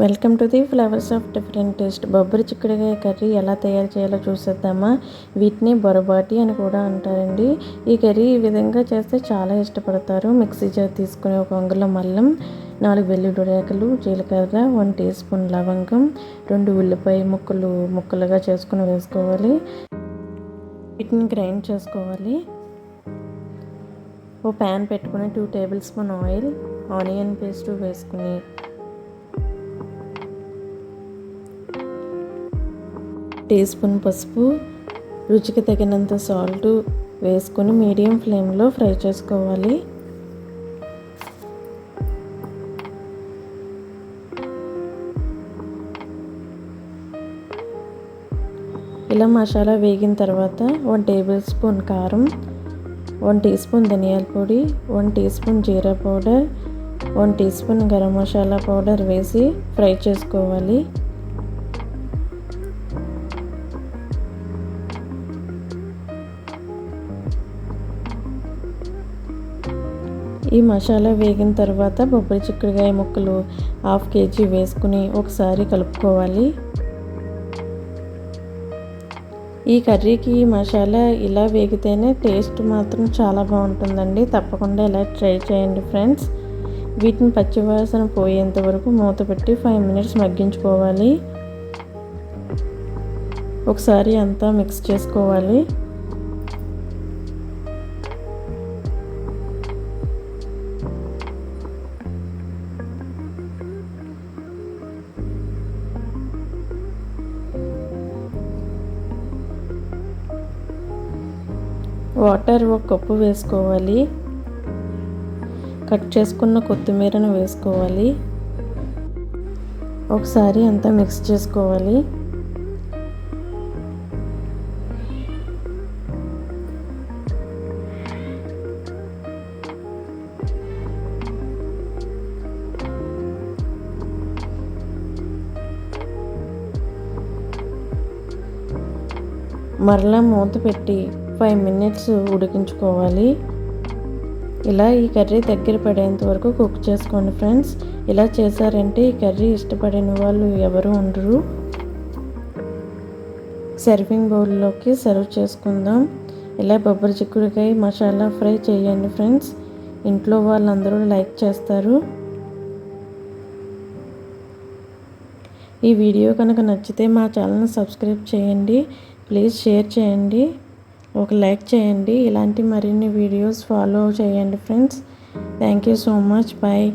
Welcome to the flowers of different taste. బొబ్బరి చిక్కుడుకాయ curry ఎలా తయారు చేయాలో చూసేద్దామా? వీటిని బొరబాటి అని కూడా అంటారండి. ఈ కర్రీ ఈ విధంగా చేస్తే చాలా ఇష్టపడతారు. మిక్సీ జార్ తీసుకుని ఒక అంగుళం మల్లం నాలుగు వెల్లుల్లి రేకలు జీలకర్ర వన్ టీ స్పూన్ లవంగం రెండు ఉల్లిపాయ ముక్కలు ముక్కలుగా చేసుకుని వేసుకోవాలి. వీటిని గ్రైండ్ చేసుకోవాలి. ఓ ప్యాన్ పెట్టుకుని two tablespoon oil onion paste వేసుకుని టీ స్పూన్ పసుపు రుచికి తగినంత సాల్ట్ వేసుకొని మీడియం ఫ్లేమ్లో ఫ్రై చేసుకోవాలి. ఇలా మసాలా వేగిన తర్వాత వన్ టేబుల్ స్పూన్ కారం వన్ టీ స్పూన్ ధనియాల పొడి one teaspoon jeera powder one teaspoon garam masala powder వేసి ఫ్రై చేసుకోవాలి. ఈ మసాలా వేగిన తర్వాత బొబ్బరి చిక్కుడుకాయ ముక్కలు హాఫ్ కేజీ వేసుకుని ఒకసారి కలుపుకోవాలి. ఈ కర్రీకి ఈ మసాలా ఇలా వేగితేనే టేస్ట్ మాత్రం చాలా బాగుంటుందండి. తప్పకుండా ఇలా ట్రై చేయండి ఫ్రెండ్స్. వీటిని పచ్చివాసన పోయేంత వరకు మూత పెట్టి ఫైవ్ మినిట్స్ మగ్గించుకోవాలి. ఒకసారి అంతా మిక్స్ చేసుకోవాలి. వాటర్ ఒక కప్పు వేసుకోవాలి. కట్ చేసుకున్న కొత్తిమీరను వేసుకోవాలి. ఒకసారి అంతా మిక్స్ చేసుకోవాలి. మరలా మూత పెట్టి ఫైవ్ మినిట్స్ ఉడికించుకోవాలి. ఇలా ఈ కర్రీ దగ్గర పడేంత వరకు కుక్ చేసుకోండి ఫ్రెండ్స్ ఇలా చేశారంటే ఈ కర్రీ ఇష్టపడిన వాళ్ళు ఎవరు ఉండరు. సర్వింగ్ బౌల్లోకి సర్వ్ చేసుకుందాం. ఇలా బొబ్బరి చిక్కుడుకాయ మసాలా ఫ్రై చేయండి ఫ్రెండ్స్ ఇంట్లో వాళ్ళందరూ లైక్ చేస్తారు. ఈ వీడియో కనుక నచ్చితే మా ఛానల్ని సబ్స్క్రైబ్ చేయండి. ప్లీజ్ షేర్ చేయండి. ఒక లైక్ చేయండి. ఇలాంటి మరిన్ని వీడియోస్ ఫాలో చేయండి friends. Thank you so much. Bye